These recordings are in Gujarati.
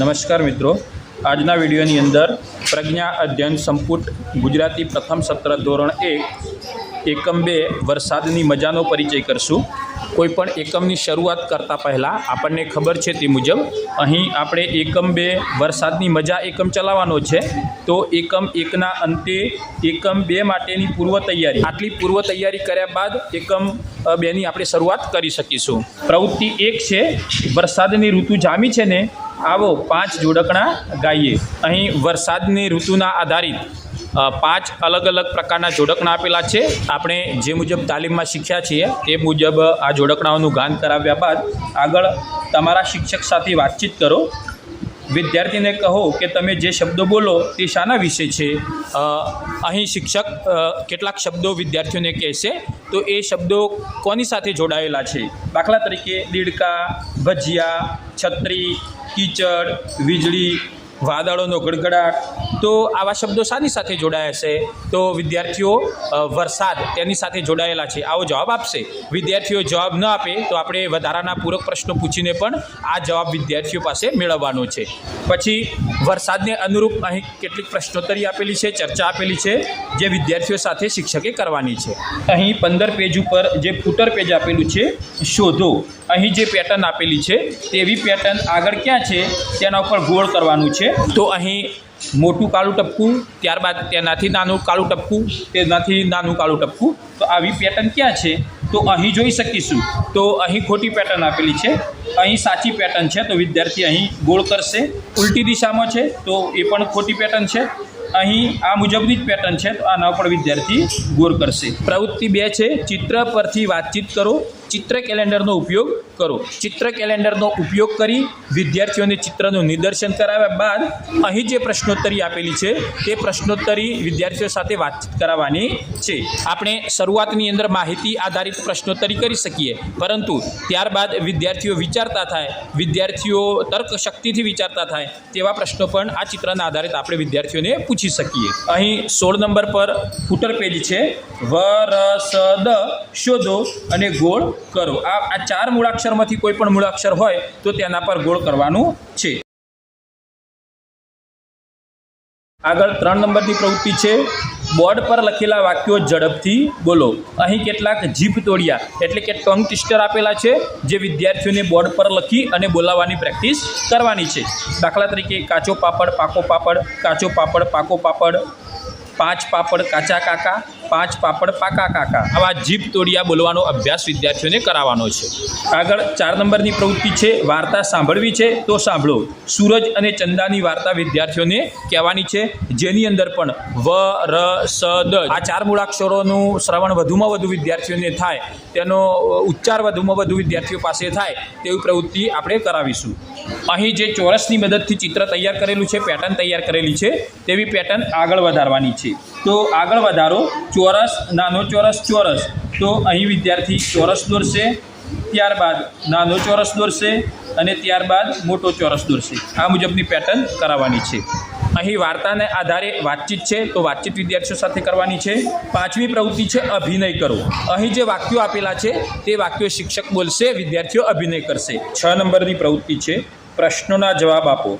નમસ્કાર મિત્રો. આજના વિડીયોની અંદર પ્રજ્ઞા અધ્યયન સંપુટ ગુજરાતી પ્રથમ સત્ર ધોરણ એક એકમ બે વરસાદની મજાનો પરિચય કરશું. કોઈપણ એકમની શરૂઆત કરતાં પહેલાં આપણને ખબર છે તે મુજબ અહીં આપણે એકમ બે વરસાદની મજા એકમ ચલાવવાનો છે. તો એકમ એકના અંતે એકમ બે માટેની પૂર્વ તૈયારી. આટલી પૂર્વ તૈયારી કર્યા બાદ એકમ બેની આપણે શરૂઆત કરી શકીશું. પ્રવૃત્તિ એક છે, વરસાદની ઋતુ જામી છે ને આવો પાંચ જોડકણા ગાઈએ. અહીં વરસાદની ઋતુના આધારિત પાંચ અલગ અલગ પ્રકારના જોડકણા આપેલા છે. આપણે જે મુજબ તાલીમમાં શીખ્યા છીએ તે મુજબ આ જોડકણાઓનું ગાન કરાવ્યા બાદ આગળ તમારા શિક્ષક સાથે વાતચીત કરો. વિદ્યાર્થીને કહો કે તમે જે શબ્દો બોલો તે શાના વિશે છે? અહીં શિક્ષક કેટલાક શબ્દો વિદ્યાર્થીઓને કહેશે. તો એ શબ્દો કોની સાથે જોડાયેલા છે? દાખલા તરીકે, દીડકા, ભજીયા, છત્રી કીચડ વીજળી વાદળોનો ગડગડાટ તો આવા શબ્દો શાની સાથે જોડાયા છે? તો વિદ્યાર્થીઓ વરસાદ તેની સાથે જોડાયેલા છે. આવો જવાબ આપશે. વિદ્યાર્થીઓ જવાબ ન આપે તો આપણે વધારાના પૂરક પ્રશ્નો પૂછીને પણ આ જવાબ વિદ્યાર્થીઓ પાસે મેળવવાનો છે. પછી વરસાદને અનુરૂપ અહીં કેટલીક પ્રશ્નોત્તરી આપેલી છે, ચર્ચા આપેલી છે, જે વિદ્યાર્થીઓ સાથે શિક્ષકે કરવાની છે. અહીં પંદર પેજ ઉપર જે ફૂટર પેજ આપેલું છે, શોધો. અહીં જે પેટર્ન આપેલી છે, તેવી પેટર્ન આગળ ક્યાં છે, તેના ઉપર ગોળ કરવાનું છે. તો અહીં મોટું કાળું ટપકું, ત્યારબાદ તેનાથી નાનું કાળું ટપકું, તેનાથી નાનું કાળું ટપકું. તો આવી પેટર્ન ક્યાં છે? તો અહીં જોઈ શકીશું. તો અહીં ખોટી પેટર્ન આપેલી છે. અહીં સાચી પેટર્ન છે, તો વિદ્યાર્થી અહીં ગોળ કરશે. ઉલટી દિશામાં છે, તો એ પણ ખોટી પેટર્ન છે. અહીં આ મુજબની જ પેટર્ન છે, તો આના પર વિદ્યાર્થી ગોળ કરશે. પ્રવૃત્તિ બે છે, ચિત્ર પરથી વાતચીત કરો. ચિત્ર કેલેન્ડરનો ઉપયોગ કરો. ચિત્ર કેલેન્ડરનો ઉપયોગ કરી વિદ્યાર્થીઓને ચિત્રનું નિદર્શન કરાવ્યા બાદ અહીં જે પ્રશ્નોત્તરી આપેલી છે, તે પ્રશ્નોત્તરી વિદ્યાર્થીઓ સાથે વાતચીત કરાવવાની છે. આપણે શરૂઆતની અંદર માહિતી આધારિત પ્રશ્નોત્તરી કરી શકીએ, પરંતુ ત્યારબાદ વિદ્યાર્થીઓ વિચારતા થાય, વિદ્યાર્થીઓ તર્ક શક્તિથી વિચારતા થાય, તેવા પ્રશ્નો પણ આ ચિત્રના આધારિત આપણે વિદ્યાર્થીઓને પૂછી શકીએ. અહીં સોળ નંબર પર ફૂટર પેજ છે. વરસદ શોધો અને ગોળ કરો. આ આ ચાર મૂળાક્ષરમાંથી કોઈ પણ મૂળાક્ષર હોય તો તેના પર ગોળ કરવાનું છે. આગળ ત્રણ નંબરની પ્રવૃત્તિ છે. બોર્ડ પર લખેલા વાક્યો ઝડપથી બોલો. અહીં કેટલાક જીભ તોડ્યા એટલે કે ટંગ ટિસ્ટર આપેલા છે, જે વિદ્યાર્થીઓને બોર્ડ પર લખી અને બોલાવવાની પ્રેક્ટિસ કરવાની છે. દાખલા તરીકે કાચો પાપડ, પાકો પાપડ, કાચો પાપડ, પાકો પાપડ. પાંચ પાપડ કાચા કાકા, પાંચ પાપડ પાકા કાકા. આવા જીભ તોડિયા બોલવાનો અભ્યાસ વિદ્યાર્થીઓને કરાવવાનો છે. આગળ ચાર નંબરની પ્રવૃત્તિ છે, વાર્તા સાંભળવી છે, તો સાંભળો. સૂરજ અને ચંદાની વાર્તા વિદ્યાર્થીઓને કહેવાની છે, જેની અંદર પણ વ, ર, સ, દ. આ ચાર મૂળાક્ષરોનું શ્રવણ વધુમાં વધુ વિદ્યાર્થીઓને થાય, તેનો ઉચ્ચાર વધુમાં વધુ વિદ્યાર્થીઓ પાસે થાય, તેવી પ્રવૃત્તિ આપણે કરાવીશું. અહીં જે ચોરસની મદદથી ચિત્ર તૈયાર કરેલું છે, પેટર્ન તૈયાર કરેલી છે, તેવી પેટર્ન આગળ વધારવાની છે. તો આગળ વધારો, ચોરસ, નાનો ચોરસ ચોરસ. તો અહીં વિદ્યાર્થી ચોરસ દોરશે ત્યારબાદ નાનો ચોરસ દોરશે અને ત્યારબાદ મોટો ચોરસ દોરશે. આ મુજબની પેટર્ન કરાવવાની છે. અહીં વાર્તાને આધારે વાતચીત છે, તો વાતચીત વિદ્યાર્થીઓ સાથે કરવાની છે. પાંચમી પ્રવૃત્તિ છે, અભિનય કરો. અહીં જે વાક્યો આપેલા છે, તે વાક્યો શિક્ષક બોલશે, વિદ્યાર્થીઓ અભિનય કરશે. છ નંબરની પ્રવૃત્તિ છે, પ્રશ્નોના જવાબ આપો.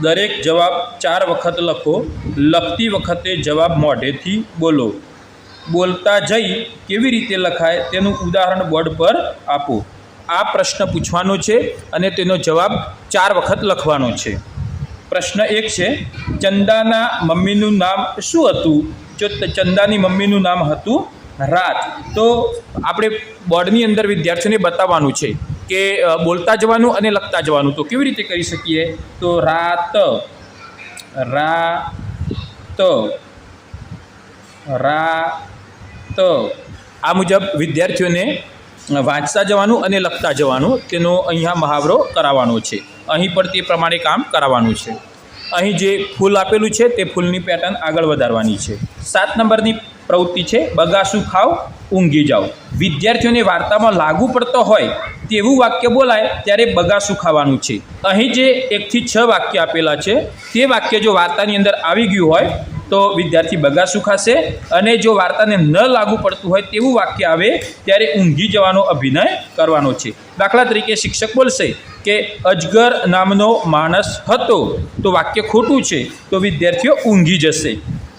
દરેક જવાબ ચાર વખત લખો, લખતી વખતે જવાબ મોઢેથી બોલો. બોલતા જઈ કેવી રીતે લખાય તેનું ઉદાહરણ બોર્ડ પર આપો. આ પ્રશ્ન પૂછવાનો છે અને તેનો જવાબ ચાર વખત લખવાનો છે. પ્રશ્ન એક છે, ચંદાના મમ્મીનું નામ શું હતું? જો ચંદાની મમ્મીનું નામ હતું રાત તો આપણે બોર્ડની અંદર વિદ્યાર્થીઓને બતાવવાનું છે કે બોલતા જવાનું અને લખતા જવાનું. તો કેવી રીતે કરી શકીએ? તો રાત રાત રાત આ મુજબ વિદ્યાર્થીઓને વાંચતા જવાનું અને લખતા જવાનું તેનો અહીંયા મહાવરો કરાવવાનો છે. અહીં પણ તે પ્રમાણે કામ કરાવવાનું છે. અહીં જે ફૂલ આપેલું છે તે ફૂલની પેટર્ન આગળ વધારવાની છે. સાત નંબરની પ્રવૃત્તિ છે, બગાસું ખાવ, ઊંઘી જાઓ. વિદ્યાર્થીઓને વાર્તામાં લાગુ પડતો હોય તેવું વાક્ય બોલાય ત્યારે બગાસું ખાવાનું છે. અહીં જે એકથી છ વાક્ય આપેલા છે, તે વાક્ય જો વાર્તાની અંદર આવી ગયું હોય તો વિદ્યાર્થી બગાસું ખાશે અને જો વાર્તાને ન લાગુ પડતું હોય તેવું વાક્ય આવે, ત્યારે ઊંઘી જવાનો અભિનય કરવાનો છે. દાખલા તરીકે શિક્ષક બોલશે કે, અજગર નામનો માણસ હતો. તો વાક્ય ખોટું છે, તો વિદ્યાર્થીઓ ઊંઘી જશે.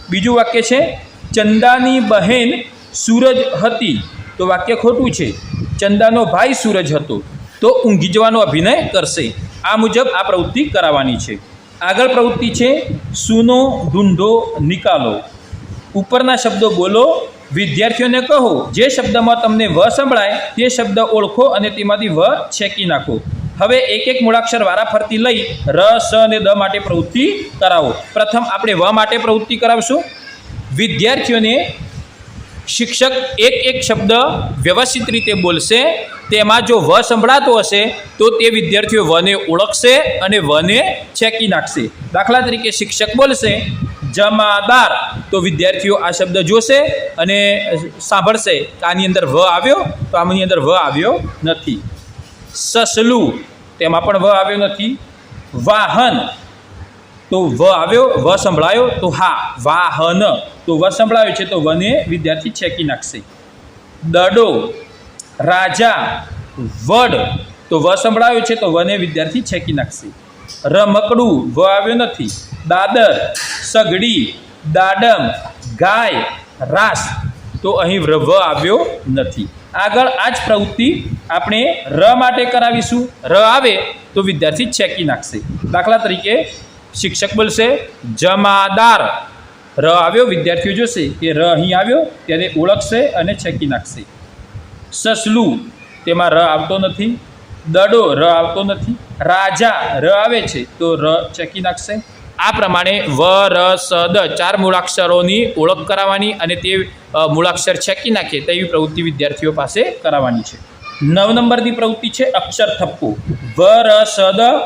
બીજું વાક્ય છે, ચંદાની બહેન સૂરજ હતી. તો વાક્ય ખોટું છે, ચંદાનો ભાઈ સૂરજ હતો. તો ઊંઘી જવાનો અભિનય કરશે. આ મુજબ આ પ્રવૃત્તિ કરાવવાની છે. આગળ પ્રવૃત્તિ છે, સૂનો ઢૂંઢો નિકાલો. ઉપરના શબ્દો બોલો, વિદ્યાર્થીઓને કહો, જે શબ્દમાં તમને વ સંભળાય, તે શબ્દ ઓળખો અને તેમાંથી વ છેકી નાખો. હવે એક એક મૂળાક્ષર વારાફરતી લઈ ર, સ અને દ માટે પ્રવૃત્તિ કરાવો. પ્રથમ આપણે વ માટે પ્રવૃત્તિ કરાવશું. વિદ્યાર્થીઓને શિક્ષક એક એક શબ્દ વ્યવસ્થિત રીતે બોલશે, તેમાં જો વ સંભળાતો હશે, તો તે વિદ્યાર્થીઓ વને ઓળખશે અને વને છેકી નાખશે. દાખલા તરીકે શિક્ષક બોલશે, જમાદાર. તો વિદ્યાર્થીઓ આ શબ્દ જોશે અને સાંભળશે કે આની અંદર વ આવ્યો, તો આની અંદર વ આવ્યો નથી. સસલું, તેમાં પણ વ આવ્યો નથી. વાહન તો વ આવ્યો, વ સંભળાયો, તો હા, વાહન. તો વ સંભળાયો છે, તો વને વિદ્યાર્થી છેકી નાખશે. દડો, રાજા, વડ. તો વ સંભળાયો છે, તો વને વિદ્યાર્થી છેકી નાખશે. રમકડું, વ આવ્યો નથી. દાદર, સગડી, દાડમ, ગાય, રાસ. તો અહીં વ આવ્યો નથી. આગળ આ જ પ્રવૃત્તિ આપણે ર માટે કરાવીશું. ર આવે, તો વિદ્યાર્થી છેકી નાખશે. દાખલા તરીકે શિક્ષક બોલશે જમાદાર. ર આવ્યો, વિદ્યાર્થીઓ જોશે કે ર અહીં આવ્યો, ત્યારે ઓળખશે અને છેકી નાખશે. સસલું. તેમાં ર આવતો નથી. દડો. ર આવતો નથી. રાજા. ર આવે છે, તો ર ચેકી નાખશે. આ પ્રમાણે વ, ર, સ, દ ચાર મૂળાક્ષરોની ઓળખ કરાવવાની અને તે મૂળાક્ષર છેકી નાખે તેવી પ્રવૃત્તિ વિદ્યાર્થીઓ પાસે કરાવવાની છે. નવ નંબરની પ્રવૃત્તિ છે અક્ષર થપ્પો. વ, ર, સ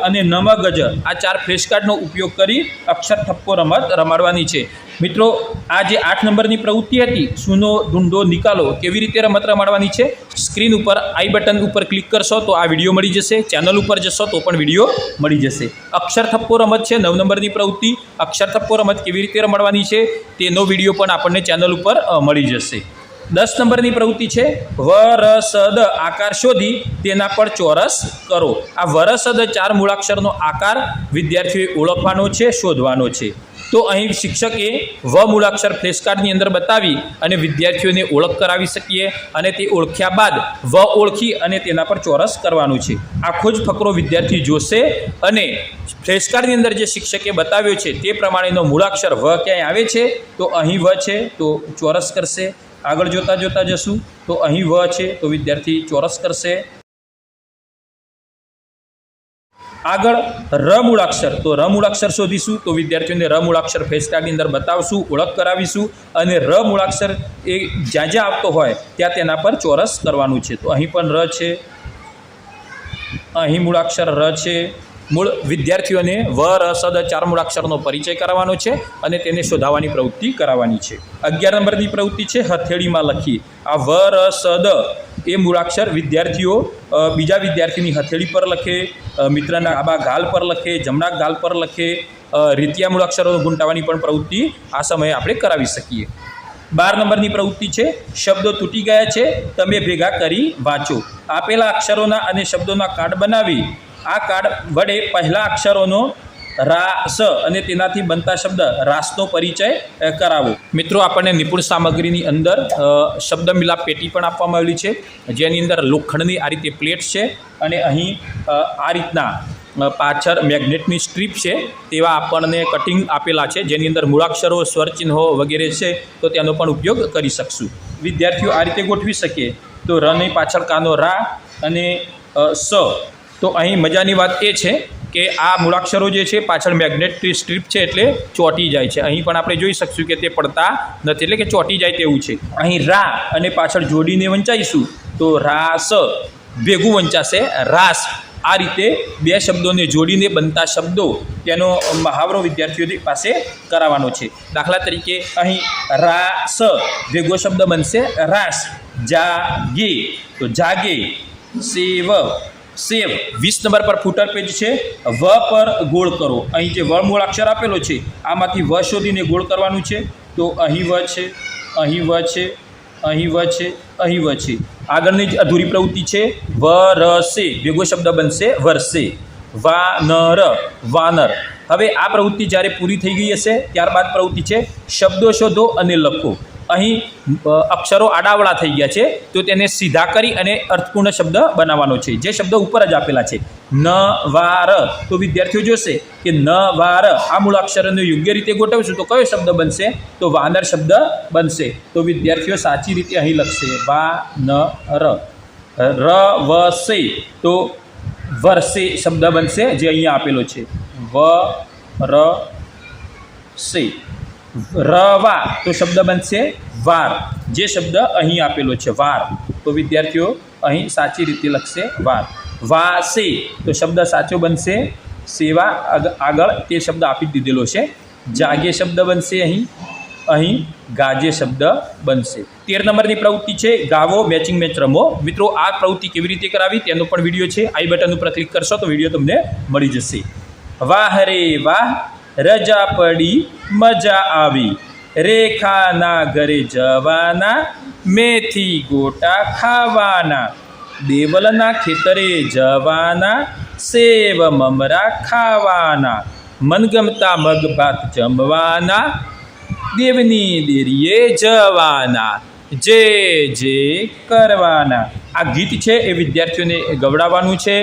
અને નમ ગજ આ ચાર ફ્લેશકાર્ડનો ઉપયોગ કરી અક્ષર થપ્પો રમત રમાડવાની છે. મિત્રો, આ જે આઠ નંબરની પ્રવૃત્તિ હતી, સુનો ઢૂંઢો નિકાલો, કેવી રીતે રમત રમાડવાની છે? સ્ક્રીન ઉપર આઈ બટન ઉપર ક્લિક કરશો તો આ વીડિયો મળી જશે. ચેનલ ઉપર જશો તો પણ વીડિયો મળી જશે. અક્ષર થપ્પો રમત છે, નવ નંબરની પ્રવૃત્તિ. અક્ષર થપ્પો રમત કેવી રીતે રમાડવાની છે, તેનો વીડિયો પણ આપણને ચેનલ ઉપર મળી જશે. દસ નંબરની પ્રવૃત્તિ છે વ ર સ દ આકાર શોધી તેના પર ચોરસ કરો. આ વરસદ ચાર મૂળાક્ષરનો આકાર વિદ્યાર્થીઓએ ઓળખવાનો છે, શોધવાનો છે. તો અહીં શિક્ષકે વ મૂળાક્ષર ફ્લેશકાર્ડની અંદર બતાવી અને વિદ્યાર્થીઓને ઓળખ કરાવી શકીએ અને તે ઓળખ્યા બાદ વ ઓળખી અને તેના પર ચોરસ કરવાનું છે. આખો જ ફકરો વિદ્યાર્થી જોશે અને ફ્લેશકાર્ડની અંદર જે શિક્ષકે બતાવ્યો છે તે પ્રમાણેનો મૂળાક્ષર વ ક્યાંય આવે છે? તો અહીં વ છે, તો ચોરસ કરશે. આગળ જોતા જોતા જશું. તો અહીં વ છે, તો વિદ્યાર્થી ચોરસ કરશે. આગળ ર મૂળાક્ષર, તો ર મૂળાક્ષર શોધીશું. તો વિદ્યાર્થીઓને ર મૂળાક્ષર ફેસકાર્ડની અંદર બતાવશું, ઓળખ કરાવીશું અને ર મૂળાક્ષર એ જ્યાં જ્યાં આવતો હોય ત્યાં તેના પર ચોરસ કરવાનું છે. તો અહીં પણ ર છે. અહીં મૂળાક્ષર ર છે. મૂળ વિદ્યાર્થીઓને વ રસદ ચાર મૂળાક્ષરનો પરિચય કરાવવાનો છે અને તેને શોધાવવાની પ્રવૃત્તિ કરાવવાની છે. અગિયાર નંબરની પ્રવૃત્તિ છે હથેળીમાં લખી. આ વ રસદ એ મૂળાક્ષર વિદ્યાર્થીઓ બીજા વિદ્યાર્થીની હથેળી પર લખે મિત્રના આબા ગાલ પર લખે, જમણા ગાલ પર લખે રીતિયા મૂળાક્ષરો ગુંટાવાની પણ પ્રવૃત્તિ આ સમયે આપણે કરાવી શકીએ. બાર નંબરની પ્રવૃત્તિ છે શબ્દો તૂટી ગયા છે, તમે ભેગા કરી વાંચો. આપેલા અક્ષરોના અને શબ્દોના કાર્ડ બનાવી આ કાર્ડ વડે પહેલા અક્ષરોનો રાસ અને તેનાથી બનતા શબ્દ રાસનો પરિચય કરાવો. મિત્રો, આપણને નિપુણ સામગ્રીની અંદર શબ્દ મિલાપ પેટી પણ આપવામાં આવેલી છે. જેની અંદર લોખંડની આ રીતે પ્લેટ છે અને અહીં આ રીતના પાછળ મેગ્નેટની સ્ટ્રીપ છે તેવા આપણને કટિંગ આપેલા છે. જેની અંદર મૂળાક્ષરો, સ્વરચિહ્નો વગેરે છે તો તેનો પણ ઉપયોગ કરી શકશું. વિદ્યાર્થીઓ આ રીતે ગોઠવી શકીએ તો રની પાછળ કાનો રા અને સ તો અહીં મજાની વાત એ છે કે આ મૂળાક્ષરો જે છે, પાછળ મેગ્નેટ સ્ટ્રીપ છે એટલે ચોંટી જાય છે. અહીં પણ આપણે જોઈ શકશું કે તે પડતા નથી એટલે કે ચોંટી જાય તેવું છે. અહીં રા અને પાછળ જોડીને વંચાઈશું તો રાસ ભેગું વંચાશે. રાસ આ રીતે બે શબ્દોને જોડીને બનતા શબ્દો તેનો મહાવરો વિદ્યાર્થીઓ પાસે કરાવવાનો છે. દાખલા તરીકે અહીં રાસ ભેગો શબ્દ બનશે. રાસ જાગે. તો જાગે. સેવ સેવ વીસ નંબર પર ફૂટર પેજ છે. વ પર ગોળ કરો. અહીં જે વળમૂળ મૂળાક્ષર આપેલો છે, આમાંથી વ શોધીને ગોળ કરવાનું છે. તો અહીં વ છે, અહીં વ છે, અહીં વ છે, અહીં વ છે. આગળની જ અધૂરી પ્રવૃત્તિ છે વ વરસે. ભેગો શબ્દ બનશે વર્ષે વાનર વાનર. હવે આ પ્રવૃત્તિ જ્યારે પૂરી થઈ ગઈ હશે, ત્યારબાદ પ્રવૃત્તિ છે, શબ્દો શોધો અને લખો. અહીં અક્ષરો આડાવડા થઈ ગયા છે, તો તેને સીધા કરી અને અર્થપૂર્ણ શબ્દ બનાવવાનો છે. જે શબ્દ ઉપર જ આપેલા છે. ન, વાર. તો વિદ્યાર્થીઓ જોશે કે ન, વાર, આ મૂળાક્ષરને યોગ્ય રીતે ગોઠવશું તો કયો શબ્દ બનશે? તો વાનર શબ્દ બનશે. તો વિદ્યાર્થીઓ સાચી રીતે અહીં લખશે. વા ન ર ર વ સે તો વર્ષે શબ્દ બનશે જે અહીંયા આપેલો છે. વ ર સે રવા, તો શબ્દ બનશે વાર. જે શબ્દ અહીં આપેલો છે, વાર. તો વિદ્યાર્થીઓ અહીં સાચી રીતે લખશે વાર. વાસે, તો શબ્દ સાચો બનશે સેવા આગ- આગળ તે શબ્દ આપી દીધેલો છે. જાગે શબ્દ બનશે અહીં અહીં ગાજે શબ્દ બનશે. તેર નંબરની પ્રવૃત્તિ છે, ગાવો, મેચિંગ મેચ રમો. મિત્રો, આ પ્રવૃત્તિ કેવી રીતે કરાવી તેનો પણ વીડિયો છે. આઈ બટન ઉપર ક્લિક કરશો તો વીડિયો તમને મળી જશે. વાહ રે વાહ રજા પડી, મજા આવી. રેખાના ઘરે જવાના, મેથી ગોટા ખાવાના. દેવલના ખેતરે જવાના, સેવ મમરા ખાવાના. મનગમતા મગ ભાત જમવાના, દેવની દેરીએ જવાના. જે જે કરવાના. આ ગીત છે એ વિદ્યાર્થીઓને ગવડાવવાનું છે,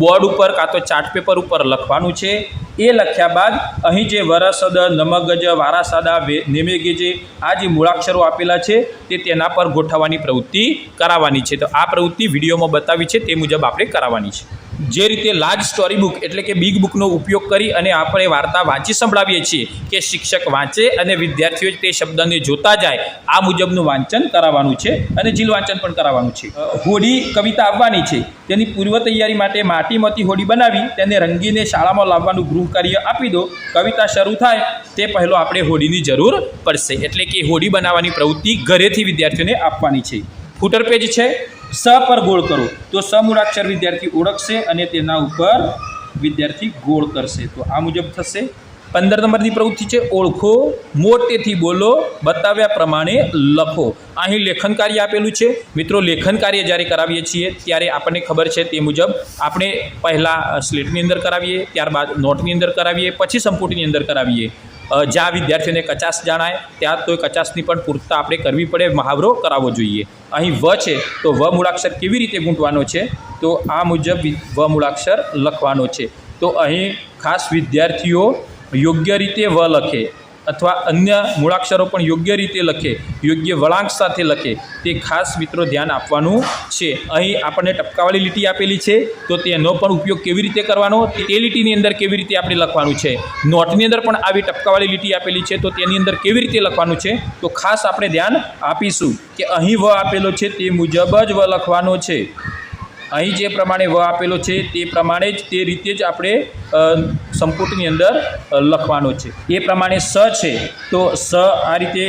બોર્ડ ઉપર કાં તો ચાર્ટ પેપર ઉપર લખવાનું છે. એ લખ્યા બાદ અહીં જે વરસદ, નમગજ, વારાસાદા નેમેગેજે આ જે મૂળાક્ષરો આપેલા છે, તે તેના પર ગોઠવવાની પ્રવૃત્તિ કરાવવાની છે. તો આ પ્રવૃત્તિ વિડીયોમાં બતાવી છે, તે મુજબ આપણે કરાવવાની છે. જે રીતે લાર્જ સ્ટોરી બુક એટલે કે બિગ બુકનો ઉપયોગ કરી અને આપણે વાર્તા વાંચી સંભળાવીએ છીએ કે શિક્ષક વાંચે અને વિદ્યાર્થીઓ તે શબ્દને જોતા જાય, આ મુજબનું વાંચન કરાવવાનું છે અને જીલ વાંચન પણ કરાવવાનું છે. હોડી કવિતા આવવાની છે. તેની પૂર્વ તૈયારી માટે માટીમાંથી હોડી બનાવી, તેને રંગીને શાળામાં લાવવાનું ગૃહ કાર્ય આપી દો. કવિતા શરૂ થાય, તે પહેલો આપણે હોડીની જરૂર પડશે. એટલે કે હોડી બનાવવાની પ્રવૃત્તિ ઘરેથી વિદ્યાર્થીઓને આપવાની છે. ફૂટર પેજ છે. સ પર ગોળ કરો. તો સ મૂળાક્ષર વિદ્યાર્થી ઓળખશે અને તેના ઉપર વિદ્યાર્થી ગોળ કરશે. તો આ મુજબ થશે. પંદર નંબરની પ્રવૃત્તિ છે, ઓળખો, મોટેથી બોલો, બતાવ્યા પ્રમાણે લખો. અહીં લેખન કાર્ય આપેલું છે. મિત્રો, લેખન કાર્ય જ્યારે કરાવીએ છીએ, ત્યારે આપણને ખબર છે તે મુજબ આપણે પહેલાં સ્લેટની અંદર કરાવીએ, ત્યારબાદ નોટની અંદર કરાવીએ, પછી સંપુટની અંદર કરાવીએ. જ્યાં વિદ્યાર્થીઓને કચાસ જણાય, ત્યાં તો કચાસની પણ પૂર્તતા આપણે કરવી પડે, મહાવરો કરાવવો જોઈએ. અહીં વ છે, તો વ મૂળાક્ષર કેવી રીતે ગૂંટવાનો છે? તો આ મુજબ વ મૂળાક્ષર લખવાનો છે. તો અહીં ખાસ વિદ્યાર્થીઓ યોગ્ય રીતે વ લખે. અથવા અન્ય મૂળાક્ષરો પણ યોગ્ય રીતે લખે, યોગ્ય વળાંક સાથે લખે, તે ખાસ મિત્રો ધ્યાન આપવાનું છે. અહીં આપણને ટપકાવાળી લીટી આપેલી છે, તો તેનો પણ ઉપયોગ કેવી રીતે કરવાનો, તે લીટીની અંદર કેવી રીતે આપણે લખવાનું છે. નોટની અંદર પણ આવી ટપકાવાળી લીટી આપેલી છે, તો તેની અંદર કેવી રીતે લખવાનું છે, તો ખાસ આપણે ધ્યાન આપીશું કે અહીં વ આપેલો છે, તે મુજબ જ વ લખવાનો છે. અહીં જે પ્રમાણે વ આપેલો છે, તે પ્રમાણે જ તે રીતે જ આપણે સંપુટની અંદર લખવાનો છે. એ પ્રમાણે સ છે, તો સ આ રીતે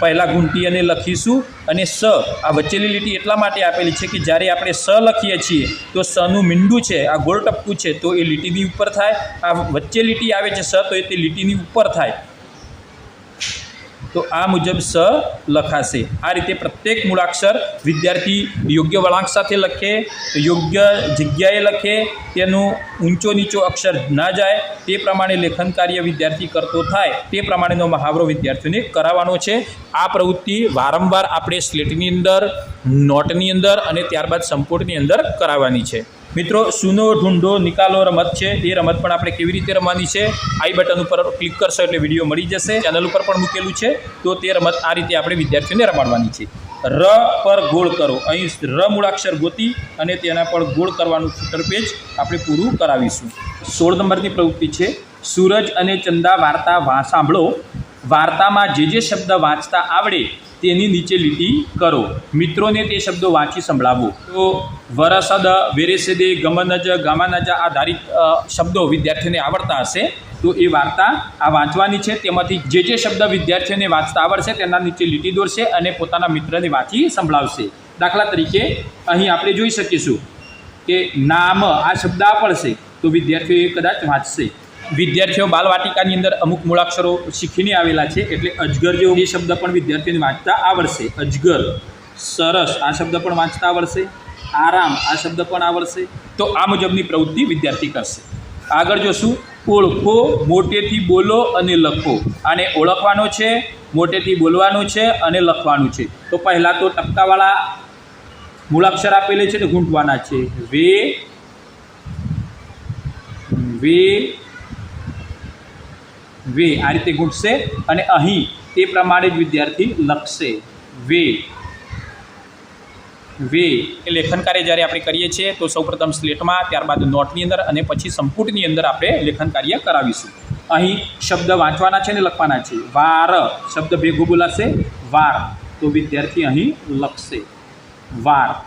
પહેલાં ઘૂંટી અને લખીશું અને સ, આ વચ્ચેલી લીટી એટલા માટે આપેલી છે કે જ્યારે આપણે સ લખીએ છીએ, તો સનું મીંડું છે, આ ગોળ ટપકું છે, તો એ લીટીની ઉપર થાય. આ વચ્ચે લીટી આવે છે સ, તો એ તે લીટીની ઉપર થાય. તો આ મુજબ સ લખાશે. આ રીતે પ્રત્યેક મૂળાક્ષર વિદ્યાર્થી યોગ્ય વળાંક સાથે લખે, યોગ્ય જગ્યાએ લખે, તેનું ઊંચો નીચો અક્ષર ના જાય, તે પ્રમાણે લેખન કાર્ય વિદ્યાર્થી કરતો થાય, તે પ્રમાણેનો મહાવરો વિદ્યાર્થીઓને કરાવવાનો છે. આ પ્રવૃત્તિ વારંવાર આપણે સ્લેટની અંદર, નોટની અંદર અને ત્યારબાદ સંપોર્ટની અંદર કરાવવાની છે. મિત્રો, સુનો ઢૂંઢો નિકાલો રમત છે. એ રમત પણ આપણે કેવી રીતે રમવાની છે? આઈ બટન ઉપર ક્લિક કરશો એટલે વીડિયો મળી જશે. ચેનલ ઉપર પણ મૂકેલું છે. તો તે રમત આ રીતે આપણે વિદ્યાર્થીઓને રમાડવાની છે. ર પર ગોળ કરો. અહીં ર મૂળાક્ષર ગોતી અને તેના પર ગોળ કરવાનું ફૂટર પેજ આપણે પૂરું કરાવીશું. સોળ નંબરની પ્રવૃત્તિ છે. સૂરજ અને ચંદા વાર્તા વાં સાંભળો. વાર્તામાં જે જે શબ્દ વાંચતા આવડે તેની નીચે લીટી કરો. મિત્રોને તે શબ્દો વાંચી સંભળાવો. તો વરસદ, વેરેસદે, ગમનજ, ગામાનજ આધારિત શબ્દો વિદ્યાર્થીઓને આવડતા હશે. તો એ વાર્તા આ વાંચવાની છે. તેમાંથી જે જે શબ્દ વિદ્યાર્થીઓને વાંચતા આવડશે તેના નીચે લીટી દોરશે અને પોતાના મિત્રને વાંચી સંભળાવશે. દાખલા તરીકે અહીં આપણે જોઈ શકીશું કે નામ આ શબ્દ આ પડશે તો વિદ્યાર્થીઓ એ કદાચ વાંચશે. વિદ્યાર્થીઓ બાલવાટિકાની અંદર અમુક મૂળાક્ષરો શીખીને આવેલા છે. એટલે અજગર જેવો એ શબ્દ પણ વિદ્યાર્થીઓને વાંચતા આવડશે. અજગર, સરસ, આ શબ્દ પણ વાંચતા આવડશે. આરામ, આ શબ્દ પણ આવડશે. તો આ મુજબની પ્રવૃત્તિ વિદ્યાર્થી કરશે. આગળ જોશું. ઓળખો, મોટેથી બોલો અને લખો. આને ઓળખવાનો છે, મોટેથી બોલવાનું છે અને લખવાનું છે. તો પહેલાં તો ટપકાવાળા મૂળાક્ષર આપેલે છે ને, ઘૂંટવાના છે. વે વે વે આ રીતે ગૂંટશે અને અહીં તે પ્રમાણે જ વિદ્યાર્થી લખશે. વે. વે એ લેખન કાર્ય જ્યારે આપણે કરીએ છીએ, તો સૌપ્રથમ સ્લેટમાં, ત્યારબાદ નોટની અંદર અને પછી સંપુટની અંદર આપણે લેખન કાર્ય કરાવીશું. અહીં શબ્દ વાંચવાના છે ને લખવાના છે? વાર. શબ્દ ભેગો બોલાશે? વાર. તો વિદ્યાર્થી અહીં લખશે. વાર.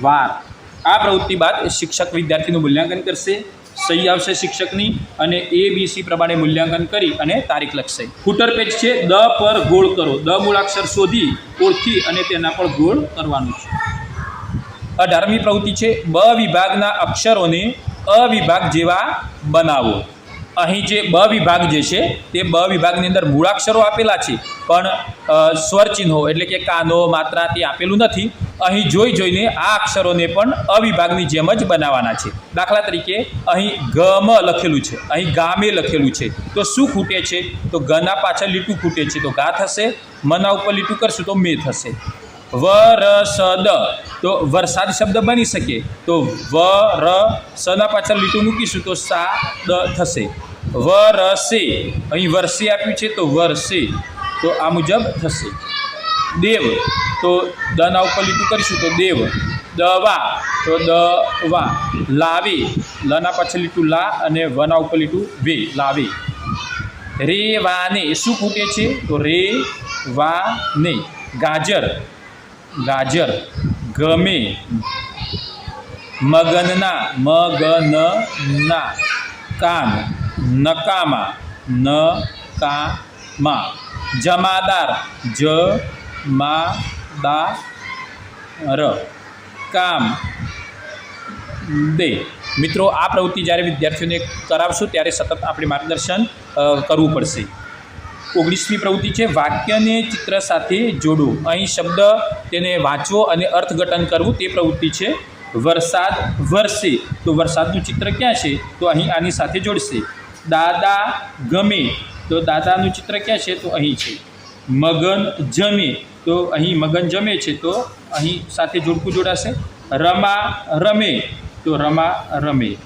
વાર. આ પ્રવૃત્તિ બાદ શિક્ષક વિદ્યાર્થીનું મૂલ્યાંકન કરશે. સહી આવશે શિક્ષકની અને એ બી સી પ્રમાણે મૂલ્યાંકન કરી અને તારીખ લખશે. ફૂટર પેજ છે, દ પર ગોળ કરો. દ મૂળાક્ષર શોધી, ઓળખી અને તેના પર ગોળ કરવાનું છે. અઢારમી પ્રવૃત્તિ છે, બ વિભાગના અક્ષરોને અ વિભાગ જેવા બનાવો. અહીં જે બ વિભાગ જે છે, તે બ વિભાગની અંદર મૂળાક્ષરો આપેલા છે, પણ સ્વરચિહ્નો એટલે કે કાનો માત્રા તે આપેલું નથી. અહીં જોઈ જોઈને આ અક્ષરોને પણ અવિભાગની જેમ જ બનાવવાના છે. દાખલા તરીકે અહીં ગમ લખેલું છે, અહીં ગામે લખેલું છે. તો શું ખૂટે છે? તો ગના પાછળ લીટું ખૂટે છે, તો ગા થશે, મના ઉપર લીટું કરશું તો મે થશે. વરસદ. તો વરસાદ શબ્દ બની શકે. તો વ ર સના પાછળ લીટું મૂકીશું, તો સા દ થશે. વરસે. અહીં વર્ષે આપ્યું છે, તો વર્ષે તો આ મુજબ થશે. દેવ. તો દના ઉપર લીટું કરીશું, તો દેવ. દવા. તો દવા. લાવે. લના પાછળ લીટું લા અને વના ઉપર લીટું વે. લાવે. રે વાને શું ખૂટે છે? તો રે વા ને ગાજર. ગાજર, ગમે, મગનના મગનના કામ નકામા ન કામા જમાદાર જ મા દા ર કામ, દે. મિત્રો, આ પ્રવૃત્તિ જ્યારે વિદ્યાર્થીઓને કરાવશું, ત્યારે સતત આપણે માર્ગદર્શન કરવું પડશે. ઓગણીસમી પ્રવૃત્તિ છે, વાક્યને ચિત્ર સાથે જોડો. અહીં શબ્દ તેને વાંચવો અને અર્થઘટન કરવું તે પ્રવૃત્તિ છે. વરસાદ વરસે. તો વરસાદનું ચિત્ર ક્યાં છે? તો અહીં આની સાથે જોડશે. દાદા ગમે. તો દાદાનું ચિત્ર ક્યાં છે? તો અહીં છે. મગન જમે. તો અહીં મગન જમે છે. તો અહીં સાથે જોડકું જોડાશે. રમા રમે. તો રમા રમે.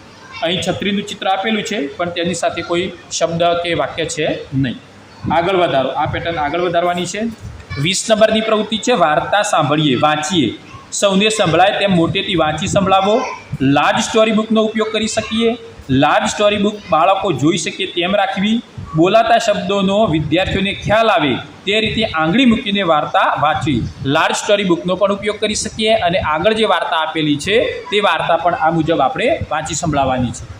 અહીં છત્રીનું ચિત્ર આપેલું છે, પણ તેની સાથે કોઈ શબ્દ કે વાક્ય છે નહીં. આગળ વધારો. આ પેટર્ન આગળ વધારવાની છે. વીસ નંબરની પ્રવૃત્તિ છે. વાર્તા સાંભળીએ, વાંચીએ. સૌને સંભળાય તેમ મોટેથી વાંચી સંભળાવો. લાર્જ સ્ટોરી બુકનો ઉપયોગ કરી શકીએ. લાર્જ સ્ટોરી બુક બાળકો જોઈ શકે તેમ રાખવી. બોલાતા શબ્દોનો વિદ્યાર્થીઓને ખ્યાલ આવે તે રીતે આંગળી મૂકીને વાર્તા વાંચવી. લાર્જ સ્ટોરી બુકનો પણ ઉપયોગ કરી શકીએ અને આગળ જે વાર્તા આપેલી છે તે વાર્તા પણ આ મુજબ આપણે વાંચી સંભળાવવાની છે.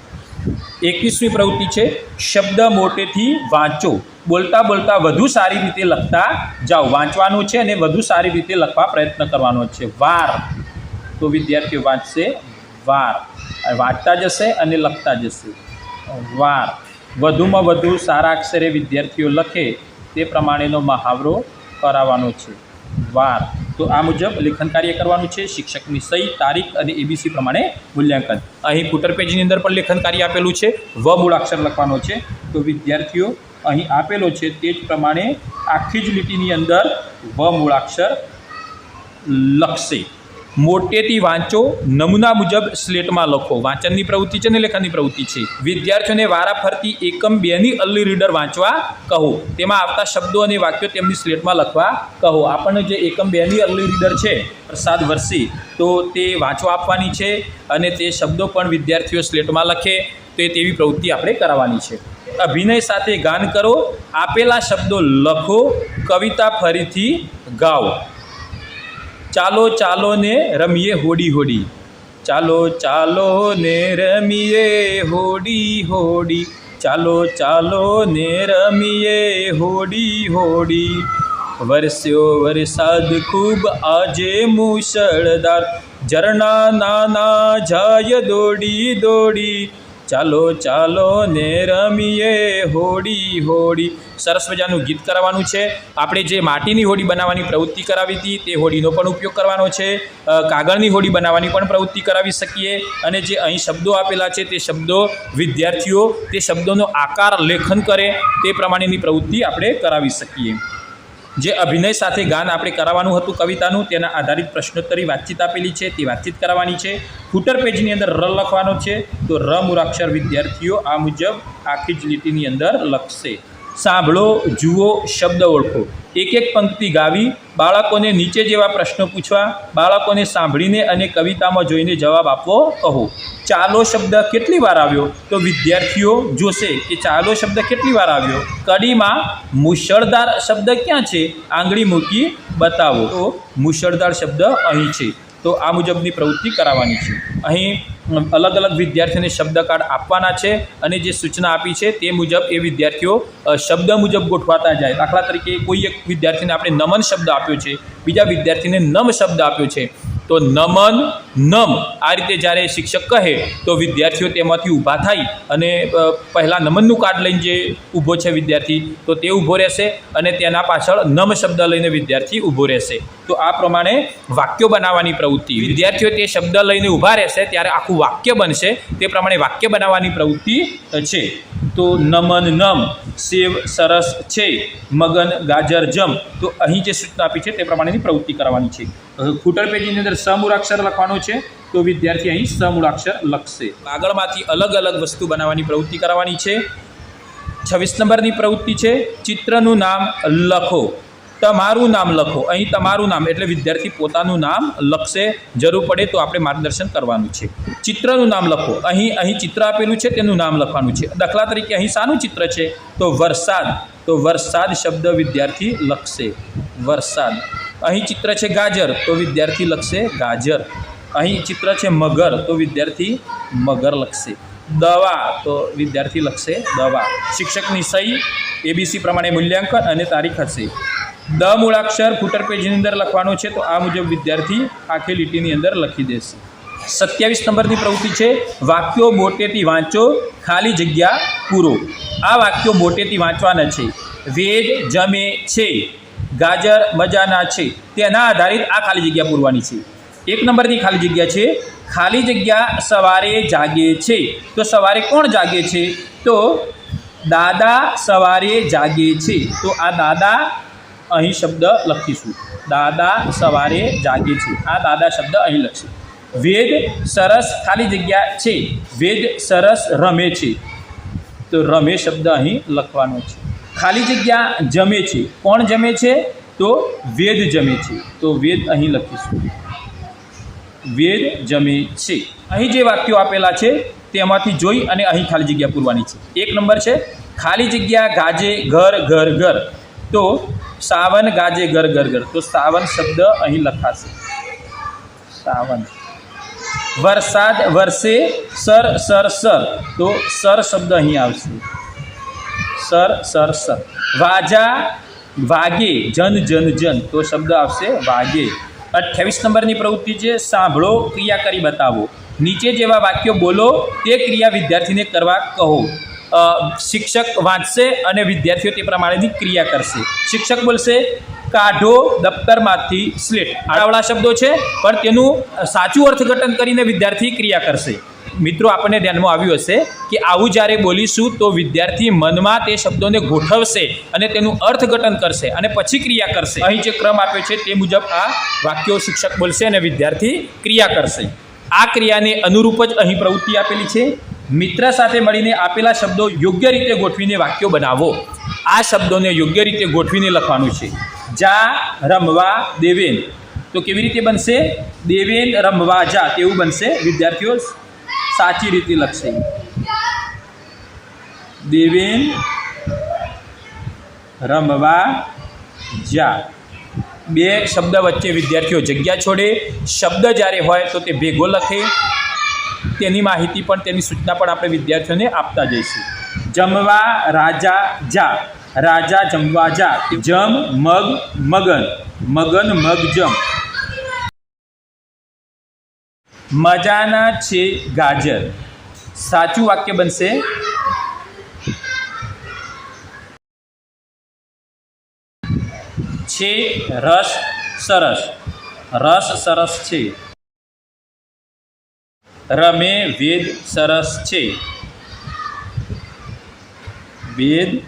એકવીસમી પ્રવૃત્તિ છે, શબ્દ મોટેથી વાંચો. બોલતા બોલતા વધુ સારી રીતે લખતા જાઓ. વાંચવાનું છે અને વધુ સારી રીતે લખવા પ્રયત્ન કરવાનો છે. વાર. તો વિદ્યાર્થીઓ વાંચશે. વાર. વાંચતા જશે અને લખતા જશે. વાર. વધુમાં વધુ સારા અક્ષરે વિદ્યાર્થીઓ લખે તે પ્રમાણેનો મહાવરો કરાવવાનો છે. વાર. તો આ મુજબ લેખન કાર્ય કરવાનું છે. શિક્ષકની સહી, તારીખ અને એબીસી પ્રમાણે મૂલ્યાંકન. અહીં ફૂટર પેજની અંદર પણ લેખન કાર્ય આપેલું છે. વ મૂળાક્ષર લખવાનો છે. તો વિદ્યાર્થીઓ અહીં આપેલો છે તે જ પ્રમાણે આખી જ લીટીની અંદર વ મૂળાક્ષર લખશે. મોટેથી વાંચો, નમૂના મુજબ સ્લેટમાં લખો. વાંચનની પ્રવૃત્તિ છે ને લેખનની પ્રવૃત્તિ છે. વિદ્યાર્થીઓને વારાફરતી એકમ બેની અલ્લી રીડર વાંચવા કહો. તેમાં આવતા શબ્દો અને વાક્યો તેમની સ્લેટમાં લખવા કહો. આપણને જે એકમ બેની અલ્લી રીડર છે, પ્રસાદ વર્ષી તો તે વાંચવા આપવાની છે અને તે શબ્દો પણ વિદ્યાર્થીઓ સ્લેટમાં લખે. તો તેવી પ્રવૃત્તિ આપણે કરાવવાની છે. અભિનય સાથે ગાન કરો. આપેલા શબ્દો લખો. કવિતા ફરીથી ગાઓ. ચાલો ચાલો ને રમીએ હોડી હોડી ચાલો ચાલો ને રમીએ હોડી હોડી ચાલો ચાલો ને રમીએ હોડી હોડી વરસ્યો વરસાદ ખૂબ આજે મુશળધાર. ઝરણા નાના જાય દોડી દોડી. ચાલો ચાલો ને રમીએ હોડી હોડી સરસ મજાનું ગીત કરાવવાનું છે. આપણે જે માટીની હોડી બનાવવાની પ્રવૃત્તિ કરાવી હતી, તે હોડીનો પણ ઉપયોગ કરવાનો છે. કાગળની હોડી બનાવવાની પણ પ્રવૃત્તિ કરાવી શકીએ. અને જે અહીં શબ્દો આપેલા છે, તે શબ્દો વિદ્યાર્થીઓ, તે શબ્દોનો આકાર લેખન કરે, તે પ્રમાણેની પ્રવૃત્તિ આપણે કરાવી શકીએ. જે અભિનય સાથે ગાન આપણે કરાવવાનું હતું કવિતાનું, તેના આધારિત પ્રશ્નોત્તરી વાતચીત આપેલી છે, તે વાતચીત કરાવવાની છે. ફૂટર પેજની અંદર ર લખવાનો છે, તો ર મૂળાક્ષર વિદ્યાર્થીઓ આ મુજબ આખી જ લીટીની અંદર લખશે. સાંભળો, જુઓ, શબ્દ ઓળખો. એક એક પંક્તિ ગાવી, બાળકોને નીચે જેવા પ્રશ્નો પૂછવા, બાળકોને સાંભળીને અને કવિતામાં જોઈને જવાબ આપવો, કહો. ચાલો શબ્દ કેટલી વાર આવ્યો? તો વિદ્યાર્થીઓ જોશે કે ચાલો શબ્દ કેટલી વાર આવ્યો? કડીમાં, મુશળધાર શબ્દ ક્યાં છે? આંગળી મૂકી બતાવો. તો મુશળધાર શબ્દ અહીં છે. તો આ મુજબની પ્રવૃત્તિ કરાવવાની છે. અહીં અલગ અલગ વિદ્યાર્થીઓને શબ્દ આપવાના છે અને જે સૂચના આપી છે તે મુજબ એ વિદ્યાર્થીઓ શબ્દ મુજબ ગોઠવાતા જાય. દાખલા તરીકે કોઈ એક વિદ્યાર્થીને આપણે નમન શબ્દ આપ્યો છે, બીજા વિદ્યાર્થીને નમ શબ્દ આપ્યો છે. તો નમન નમ. આ રીતે જ્યારે શિક્ષક કહે, તો વિદ્યાર્થીઓ તેમાંથી ઊભા થાય અને પહેલાં નમનનું કાર્ડ લઈને જે ઊભો છે વિદ્યાર્થી, તો તે ઊભો રહેશે અને તેના પાછળ નમ શબ્દ લઈને વિદ્યાર્થી ઊભો રહેશે. તો આ પ્રમાણે વાક્યો બનાવવાની પ્રવૃત્તિ. વિદ્યાર્થીઓ તે શબ્દ લઈને ઊભા રહેશે ત્યારે આખું વાક્ય બનશે. તે પ્રમાણે વાક્ય બનાવવાની પ્રવૃત્તિ છે. તો નમન નમ. સેવ સરસ છે. મગન ગાજર જમ. તો અહીં જે સૂચના આપી છે તે પ્રમાણેની પ્રવૃત્તિ કરવાની છે. ખૂટર પેજીની અંદર સમૂળાક્ષર લખવાનો છે, તો વિદ્યાર્થી અહીં સમૂળાક્ષર લખશે. કાગળમાંથી અલગ અલગ વસ્તુ બનાવવાની પ્રવૃત્તિ કરવાની છે. છવ્વીસ નંબરની પ્રવૃત્તિ છે, ચિત્રનું નામ લખો. તમારું નામ લખો. અહીં તમારું નામ, એટલે વિદ્યાર્થી પોતાનું નામ લખશે. જરૂર પડે તો આપણે માર્ગદર્શન કરવાનું છે. ચિત્રનું નામ લખો. અહીં અહીં ચિત્ર આપેલું છે, તેનું નામ લખવાનું છે. દાખલા તરીકે અહીં શાનું ચિત્ર છે, તો વરસાદ. તો વરસાદ શબ્દ વિદ્યાર્થી લખશે. વરસાદ. અહીં ચિત્ર છે ગાજર, તો વિદ્યાર્થી લખશે ગાજર. અહીં ચિત્ર છે મગર, તો વિદ્યાર્થી મગર લખશે. દવા, તો વિદ્યાર્થી લખશે દવા. શિક્ષકની સહી એબીસી પ્રમાણે મૂલ્યાંકન અને તારીખ હશે. દ મૂળાક્ષર ફૂટર પેજની અંદર લખવાનો છે, તો આ મુજબ વિદ્યાર્થી આખી લીટીની અંદર લખી દેશે. સત્યાવીસ નંબરની પ્રવૃત્તિ છે, વાક્યો મોટેથી વાંચો, ખાલી જગ્યા પૂરો. આ વાક્યો મોટેથી વાંચવાના છે. વેદ જમે છે. ગાજર, મજાના છે. તેના આધારિત આ ખાલી જગ્યા પૂરવાની છે. એક નંબરની ખાલી જગ્યા છે, ખાલી જગ્યા સવારે જાગે છે. તો સવારે કોણ જાગે છે? તો દાદા સવારે જાગે છે. તો આ દાદા અહીં શબ્દ લખીશું. દાદા સવારે જાગે છે. આ દાદા શબ્દ અહીં લખશે. વેદ સરસ ખાલી જગ્યા છે. વેદ સરસ રમે છે. તો રમે શબ્દ અહીં લખવાનો છે. ખાલી જગ્યા જમે છે. કોણ જમે છે? તો વેદ જમે છે. તો વેદ અહીં લખીશું. વેદ જમે છે. અહીં જે વાક્યો આપેલા છે, તેમાંથી જોઈ અને અહીં ખાલી જગ્યા પૂરવાની છે. એક નંબર છે, ખાલી જગ્યા ગાજે ઘર ઘર ઘર. તો સાવન ગાજે ઘર ઘર ઘર. તો સાવન શબ્દ અહીં લખાશે. સાવન. વરસાદ વરસે સર સર સર. તો સર શબ્દ અહીં આવશે. સર સર સર. વાજા, વાગે, જન જન જન. તો શબ્દ આવશે વાગે. અઠ્યાવીસ નંબરની પ્રવૃત્તિ છે, સાંભળો, ક્રિયા કરી બતાવો. નીચે જેવા વાક્યો બોલો, તે ક્રિયા વિદ્યાર્થીને કરવા કહો. શિક્ષક વાંચશે અને વિદ્યાર્થીઓ તે પ્રમાણેની ક્રિયા કરશે. શિક્ષક બોલશે, કાઢો દફતરમાંથી સ્લેટ. આડાવડા શબ્દો છે, પણ તેનું સાચું અર્થઘટન કરીને વિદ્યાર્થી ક્રિયા કરશે. મિત્રો, આપણને ધ્યાનમાં આવ્યું હશે કે આવું જ્યારે બોલીશું તો વિદ્યાર્થી મનમાં તે શબ્દોને ગોઠવશે અને તેનું અર્થઘટન કરશે અને પછી ક્રિયા કરશે. અહીં જે ક્રમ આપ્યો છે તે મુજબ આ વાક્યો શિક્ષક બોલશે અને વિદ્યાર્થી ક્રિયા કરશે. આ ક્રિયાને અનુરૂપ જ અહીં પ્રવૃત્તિ આપેલી છે. મિત્ર સાથે મળીને આપેલા શબ્દો યોગ્ય રીતે ગોઠવીને વાક્યો બનાવો. આ શબ્દોને યોગ્ય રીતે ગોઠવીને લખવાનું છે. જા, રમવા, દેવેન. તો કેવી રીતે બનશે? દેવેન, રમવા, જા. તેવું બનશે. વિદ્યાર્થીઓ સાચી રીતે લખશે. દેવેન રમવા જા. બે શબ્દ વચ્ચે વિદ્યાર્થીઓ જગ્યા છોડે. શબ્દ જ્યારે હોય તો તે ભેગો લખે. તેની માહિતી પણ તેની સૂચના પણ આપણે વિદ્યાર્થીઓને આપતા જઈશું. જમવા રાજા જા. રાજા જમવા જા. જમ, મગ, મગન. મગન, મગ, જમ. મજાના છે ગાજર સાચું વાક્ય બનશે છે રસ સરસ રસ સરસ છે રમે વેદ સરસ છે વેદ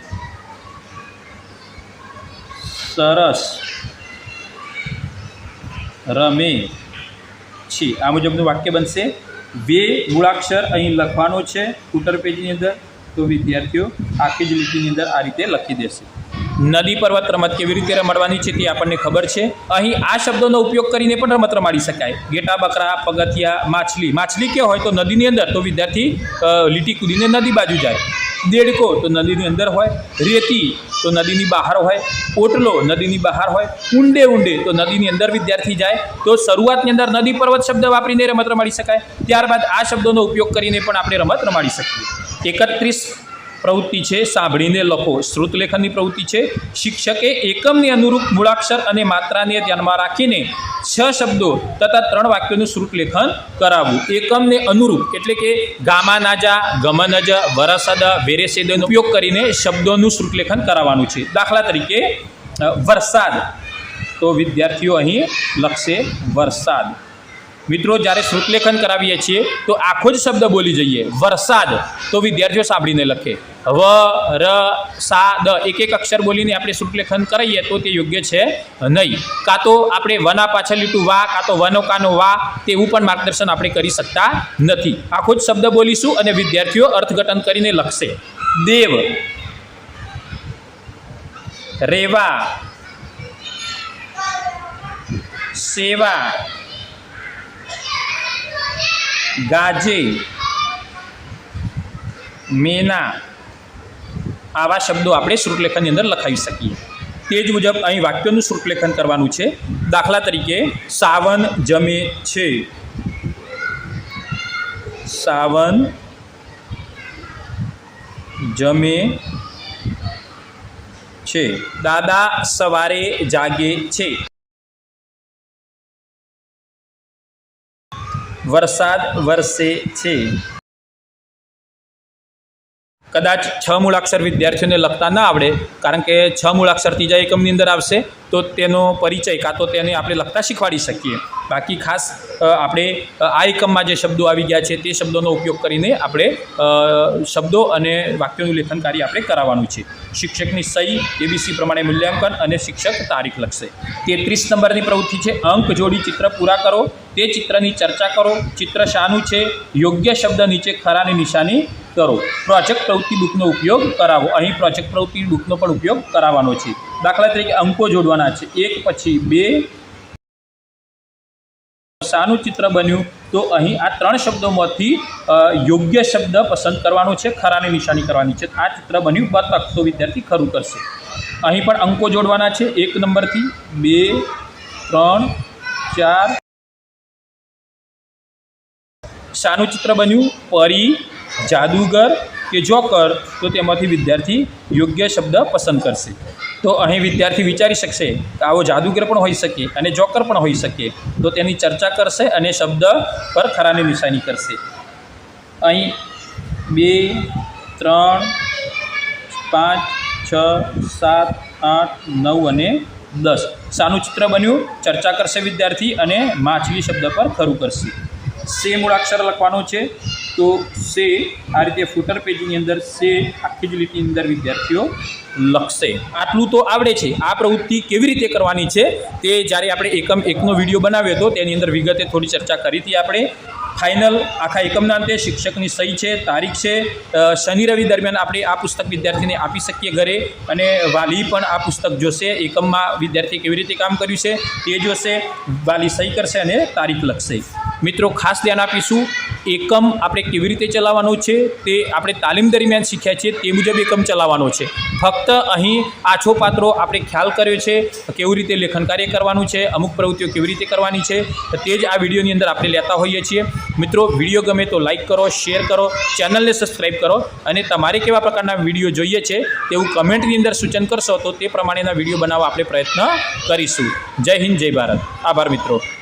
સરસ રમે છે. આ મુજબનું વાક્ય બનશે, વે મૂળાક્ષર અહીં લખવાનો છે. સ્કૂટર પેજની અંદર તો વિદ્યાર્થીઓ આખી જ લીટીની અંદર આ રીતે લખી દેશે. નદી પર્વત રમત કેવી રીતે રમાડવાની છે તે આપણને ખબર છે. અહીં આ શબ્દોનો ઉપયોગ કરીને પણ રમત રમાડી શકાય. ગેટા, બકરા, પગથિયા, માછલી. માછલી કે હોય તો નદીની અંદર તો વિદ્યાર્થી લીટી કૂદીને નદી બાજુ જાય. દેડકો તો નદીની અંદર હોય, રેતી તો નદીની બહાર હોય ઓટલો નદીની બહાર હોય, ઊંડે ઊંડે તો નદીની અંદર વિદ્યાર્થી જાય. તો શરૂઆતની અંદર નદી પર્વત શબ્દ વાપરીને રમત રમાડી શકાય. ત્યારબાદ આ શબ્દોનો ઉપયોગ કરીને પણ આપણે રમત રમાડી શકીએ. એકત્રીસ પ્રવૃત્તિ છે, સાંભળીને લખો. શ્રુતલેખનની પ્રવૃત્તિ છે, શિક્ષકે એકમને અનુરૂપ મૂળાક્ષર અને માત્રાને ધ્યાનમાં રાખીને છ શબ્દો તથા ત્રણ વાક્યોનું શ્રુતલેખન કરાવવું. એકમને અનુરૂપ એટલે કે ગામાનાજા, ગમનજ, વરસદ, વેરેસેદનો ઉપયોગ કરીને શબ્દોનું શ્રુતલેખન કરાવવાનું છે. દાખલા તરીકે વરસાદ. તો વિદ્યાર્થીઓ અહીં લખશે વરસાદ. મિત્રો, જ્યારે શ્રુતલેખન કરાવીએ છીએ, તો આખો જ શબ્દ બોલી જઈએ. વરસાદ. તો વિદ્યાર્થીઓ સાંભળીને લખે. વ, ર, સા, દ. એક એક અક્ષર બોલીને આપણે શ્રુતલેખન કરાવીએ તો તે યોગ્ય છે નહીં. કાં તો આપણે વના પાછળ લીટું વા, કાં તો વનો કાનો વા, તેવું પણ માર્ગદર્શન આપણે કરી શકતા નથી. આખો જ શબ્દ બોલીશું અને વિદ્યાર્થીઓ અર્થઘટન કરીને લખશે. દેવ. રેવા. સેવા. ગાજે, મેના આવા શબ્દો આપણે શ્રુતલેખનની અંદર લખાવી શકીએ. તે જ મુજબ અહીં વાક્યોનું શ્રુતલેખન કરવાનું છે. દાખલા તરીકે, સાવન જમે છે. સાવન જમે છે. દાદા સવારે જાગે છે. વરસાદ વરસે છે. કદાચ છ મૂળાક્ષર વિદ્યાર્થીઓને લખતા ન આવડે, કારણ કે છ મૂળાક્ષર ત્રીજા એકમની અંદર આવશે, તો તેનો પરિચય કાં તો તેને આપણે લખતા શીખવાડી શકીએ. બાકી ખાસ આપણે આ એકમમાં જે શબ્દો આવી ગયા છે, તે શબ્દોનો ઉપયોગ કરીને આપણે શબ્દો અને વાક્યોનું લેખન કાર્ય આપણે કરાવવાનું છે. શિક્ષકની સહી એબીસી પ્રમાણે મૂલ્યાંકન અને શિક્ષક તારીખ લખશે. તેત્રીસ નંબરની પ્રવૃત્તિ છે, અંક જોડી ચિત્ર પૂરા કરો, તે ચિત્રની ચર્ચા કરો, ચિત્ર શાનું છે, યોગ્ય શબ્દ નીચે ખરાની નિશાની કરો. પ્રોજેક્ટ પ્રવૃત્તિ બુકનો ઉપયોગ કરાવો. અહીં પ્રોજેક્ટ પ્રવૃત્તિ બુકનો પણ ઉપયોગ કરાવવાનો છે. દાખલા તરીકે અંકો જોડવાના છે. એક પછી બે. શાનું ચિત્ર બન્યું. તો અહીં આ ત્રણ શબ્દોમાંથી યોગ્ય શબ્દ પસંદ કરવાનો છે. ખરાની નિશાની કરવાની છે. આ ચિત્ર બન્યું બતક. તો વિદ્યાર્થી ખરું કરશે. અહીં પણ અંકો જોડવાના છે. એક નંબરથી બે, ત્રણ, ચાર. શાનું ચિત્ર બન્યું પરી. જાદુગર કે જોકર, તો તેમાંથી વિદ્યાર્થી યોગ્ય શબ્દ પસંદ કરશે. તો અહીં વિદ્યાર્થી વિચારી શકશે કે આવો જાદુગર પણ હોઈ શકે અને જોકર પણ હોઈ શકે. તો તેની ચર્ચા કરશે અને શબ્દ પર ખરાની નિશાની કરશે. અહીં બે, ત્રણ, પાંચ, છ, સાત, આઠ, નવ અને દસ. શાનું ચિત્ર બન્યું, ચર્ચા કરશે વિદ્યાર્થી અને માછલી શબ્દ પર ખરું કરશે. સે મૂળાક્ષર લખવાનો છે. તો સે આ રીતે ફૂટર પેજની અંદર સે આખી જ લીટીની અંદર વિદ્યાર્થીઓ લખશે. આટલું તો આવડે છે. આ પ્રવૃત્તિ કેવી રીતે કરવાની છે તે જ્યારે આપણે એકમ એકનો વીડિયો બનાવ્યો હતો તેની અંદર વિગતે થોડી ચર્ચા કરી હતી આપણે. ફાઇનલ આખા એકમના અંતે શિક્ષકની સહી છે, તારીખ છે. શનિ રવિ દરમિયાન આપણે આ પુસ્તક વિદ્યાર્થીને આપી શકીએ ઘરે અને વાલી પણ આ પુસ્તક જોશે. એકમમાં વિદ્યાર્થીએ કેવી રીતે કામ કર્યું છે તે જોશે. વાલી સહી કરશે અને તારીખ લખશે. મિત્રો, ખાસ ધ્યાન આપીશું. એકમ આપણે કેવી રીતે ચલાવવાનો છે, તે આપણે તાલીમ દરમિયાન શીખ્યા છીએ, તે મુજબ એકમ ચલાવવાનો છે. ફક્ત અહીં આછો પાત્રો આપણે ખ્યાલ કર્યો છે, કેવી રીતે લેખન કાર્ય કરવાનું છે, અમુક પ્રવૃત્તિઓ કેવી રીતે કરવાની છે, તે જ આ વિડીયોની અંદર આપણે લેતા હોઈએ છીએ. મિત્રો, વીડિયો ગમે તો લાઈક કરો, શેર કરો, ચેનલને સબસ્ક્રાઈબ કરો અને તમારે કેવા પ્રકારના વીડિયો જોઈએ છે તેવું કમેન્ટની અંદર સૂચન કરશો તો તે પ્રમાણેના વીડિયો બનાવવા આપણે પ્રયત્ન કરીશું. જય હિન્દ, જય ભારત. આભાર મિત્રો.